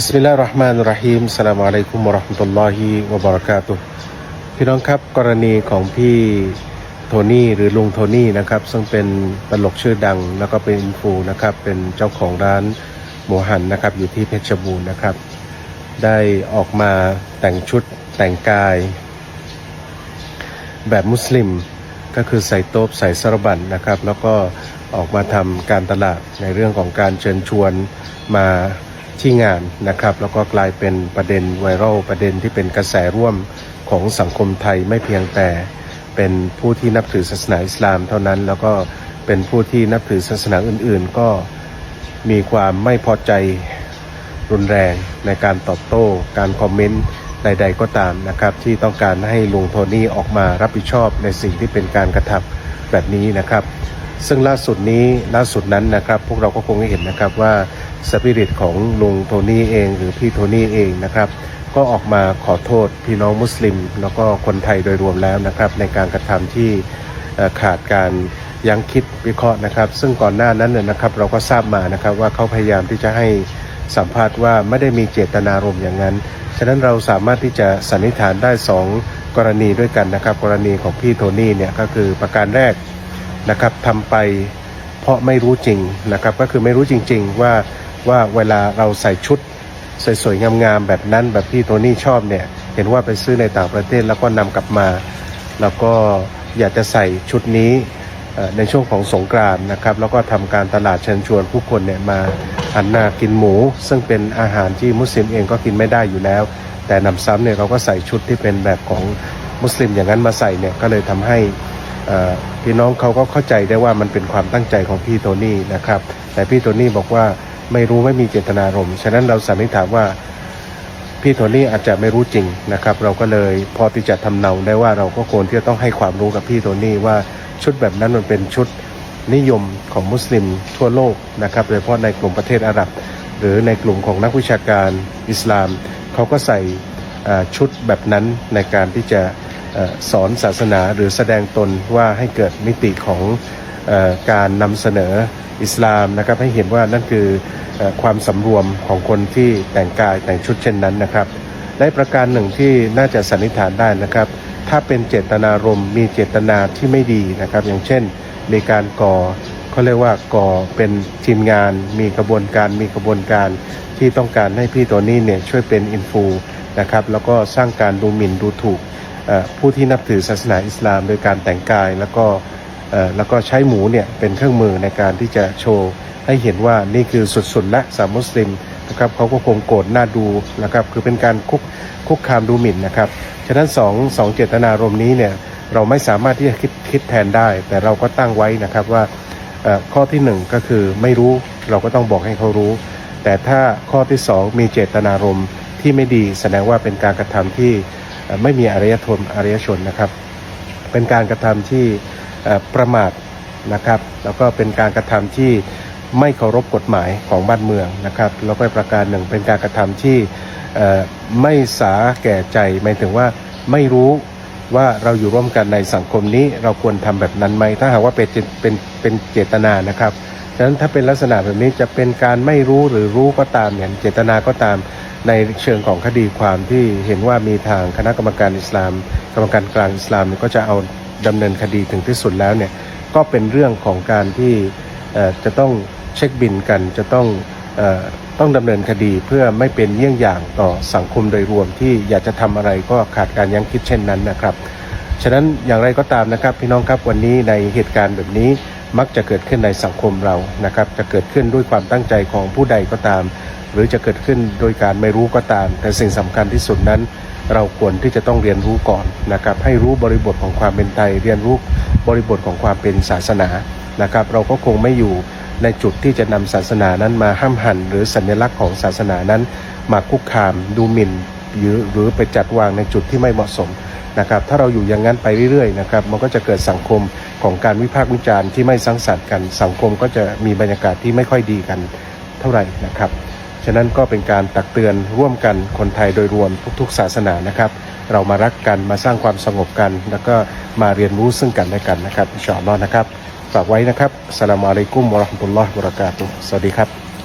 บิสมิลลาฮิรเราะห์มานุรเราะฮีมสลามอะลัยกุมวะเราะห์มะตุลลอฮิวะบะเราะกาตุฮ์พี่น้องครับกรณีของพี่โทนี่หรือลุงโทนี่นะครับซึ่งเป็นตลกชื่อดังแล้วก็เป็นอินฟูนะครับเป็นเจ้าของร้านหมูหันนะครับอยู่ที่เพชรบูรณ์นะครับ ได้ออกมาแต่งชุดแต่งกาย แบบมุสลิมก็คือใส่โต๊บใส่สรบันนะครับ แล้วก็ออกมาทำการตลาดในเรื่องของการเชิญชวนมา ที่งานนะครับ แล้วก็กลายเป็นประเด็นไวรัลประเด็นที่เป็นกระแสร่วมของสังคมไทยไม่เพียงแต่เป็นผู้ที่นับถือศาสนาอิสลามเท่านั้น แล้วก็เป็นผู้ที่นับถือศาสนาอื่น ๆ ก็มีความไม่พอใจรุนแรงในการตอบโต้ การคอมเมนต์ใด ๆ ก็ตามนะครับ ที่ต้องการให้ลุงโทนี่ออกมารับผิดชอบในสิ่งที่เป็นการกระทำแบบนี้นะครับ ซึ่งล่าสุดนี้ล่าสุดนั้นนะครับ พวกเราก็คงได้เห็นนะครับว่า สปิริตของลุงโทนี่เอง หรือพี่โทนี่เองนะครับ ก็ออกมาขอโทษพี่น้องมุสลิม แล้วก็คนไทยโดยรวมแล้วนะครับ ในการกระทำที่ขาดการยั้งคิดวิเคราะห์นะครับ ซึ่งก่อนหน้านั้นเนี่ยนะครับเราก็ทราบมานะครับว่าเขาพยายามที่จะให้สัมภาษณ์ว่าไม่ได้มีเจตนารมณ์อย่างนั้น ฉะนั้นเราสามารถที่จะสันนิษฐานได้ 2 กรณีด้วยกันนะครับ กรณีของพี่โทนี่เนี่ยก็คือประการแรกนะครับทำไปเพราะไม่รู้จริงนะครับ ก็คือไม่รู้จริง ๆ ว่า ว่าเวลาเราใส่ชุดสวยๆงามๆแบบนั้นแบบพี่โทนี่ชอบเนี่ยเห็นว่าไปซื้อในต่างประเทศแล้วก็นำกลับมา แล้วก็อยากจะใส่ชุดนี้ในช่วงของสงกรานต์นะครับ แล้วก็ทำการตลาดเชิญชวนผู้คนเนี่ยมาหันหน้ากินหมู ซึ่งเป็นอาหารที่มุสลิมเองก็กินไม่ได้อยู่แล้ว แต่นำซ้ำเนี่ยเราก็ใส่ชุดที่เป็นแบบของมุสลิมอย่างนั้นมาใส่เนี่ยก็เลยทำให้พี่น้องเขาก็เข้าใจได้ว่ามันเป็นความตั้งใจของพี่โทนี่นะครับ แต่พี่โทนี่บอกว่า ไม่รู้ไม่มีเจตนารมณ์ฉะนั้นเราสันนิษฐานว่าพี่โทนี่อาจจะไม่รู้จริงนะครับ เราก็เลยพอที่จะทำเนาได้ว่าเราก็ควรที่จะต้องให้ความรู้กับพี่โทนี่ว่าชุดแบบนั้นมันเป็นชุดนิยมของมุสลิมทั่วโลกนะครับโดยเฉพาะในกลุ่มประเทศอาหรับ หรือในกลุ่มของนักวิชาการอิสลามเขาก็ใส่ชุดแบบนั้นในการที่จะ สอนศาสนาหรือแสดงตนว่าให้เกิดมิติของอการนำเสนออิสลามนะครับให้เห็นว่านั่นคืออความสำรวมของคนที่แต่งกายแต่งชุดเช่นนั้นนะครับและประการหนึ่งที่น่าจะสันนิษฐานได้นะครับ ถ้าเป็นเจตนารมณ์มีเจตนาที่ไม่ดีนะครับ อย่างเช่นมีการก่อเขาเรียกว่าก่อเป็นทีมงาน มีกระบวนการมีกระบวนการที่ต้องการให้พี่ตัวนี้เนี่ยช่วยเป็นอินฟูนะครับแล้วก็สร้างการดูหมิ่นดูถูก ผู้ที่นับถือศาสนาอิสลาม โดยการแต่งกายแล้วก็แล้วก็ใช้หมูเนี่ยเป็นเครื่องมือในการที่จะโชว์ ให้เห็นว่านี่คือสุดๆและสามมุสลิมนะครับเขาก็คงโกรธหน้าดูนะครับคือเป็นการคุกคุกคามดูหมิ่นนะครับฉะนั้นสองสองเจตนารมณ์นี้เนี่ยเราไม่สามารถที่จะคิดคิดแทนได้ แต่เราก็ตั้งไว้นะครับว่าข้อที่หนึ่งก็คือไม่รู้เราก็ต้องบอกให้เขารู้ แต่ถ้าข้อที่สองมีเจตนารมณ์ที่ไม่ดีแสดงว่าเป็นการกระทำที่ ไม่มีอารยธรรมอารยชนนะครับ เป็นการกระทำที่ประมาทนะครับ แล้วก็เป็นการกระทำที่ไม่เคารพกฎหมายของบ้านเมืองนะครับแล้วก็ประการหนึ่งเป็นการกระทำที่ไม่สาแก่ใจหมายถึงว่าไม่รู้ ว่าเราอยู่ร่วมกันในสังคมนี้เราควรทำแบบนั้นไหมถ้าหากว่าเป็นเป็นเป็นเจตนานะครับดังนั้นถ้าเป็นลักษณะแบบนี้จะเป็นการไม่รู้หรือรู้ก็ตามเนี่ยเจตนาก็ตามในเชิงของคดีความที่เห็นว่ามีทางคณะกรรมการอิสลาม กรรมการกลางอิสลามก็จะเอาดำเนินคดีถึงที่สุดแล้วเนี่ยก็เป็นเรื่องของการที่จะต้องเช็คบินกันจะต้อง ต้องดำเนินคดีเพื่อไม่เป็นเยี่ยงอย่างต่อสังคมโดยรวมที่อยากจะทำอะไรก็ขาดการยั้งคิดเช่นนั้นนะครับ ฉะนั้นอย่างไรก็ตามนะครับ พี่น้องครับวันนี้ในเหตุการณ์แบบนี้มักจะเกิดขึ้นในสังคมเรานะครับ จะเกิดขึ้นด้วยความตั้งใจของผู้ใดก็ตาม หรือจะเกิดขึ้นโดยการไม่รู้ก็ตาม แต่สิ่งสำคัญที่สุดนั้น เราควรที่จะต้องเรียนรู้ก่อนนะครับ ให้รู้บริบทของความเป็นไทย เรียนรู้บริบทของความเป็นศาสนานะครับ เราก็คงไม่อยู่ ในจุดที่จะนำศาสนานั้นมาห้ามหันหรือสัญลักษณ์ของศาสนานั้นมาคุกคามดูหมิ่นหรือหรือไปจัดวางในจุดที่ไม่เหมาะสมนะครับถ้าเราอยู่อย่างนั้นไปเรื่อยๆนะครับมันก็จะเกิดสังคมของการวิพากษ์วิจารณ์ที่ไม่สังสรรค์กัน สังคมก็จะมีบรรยากาศที่ไม่ค่อยดีกันเท่าไหร่นะครับฉะนั้นก็เป็นการตักเตือนร่วมกันคนไทยโดยรวมทุกๆศาสนานะครับ เรามารักกันมาสร้างความสงบกัน แล้วก็มาเรียนรู้ซึ่งกันและกันนะครับอินชาอัลลอฮ์นะครับ ฝากไว้นะครับสลามอะลัยกุมวะราะห์มะตุลลอฮ์บะเราะกาตุสวัสดีครับ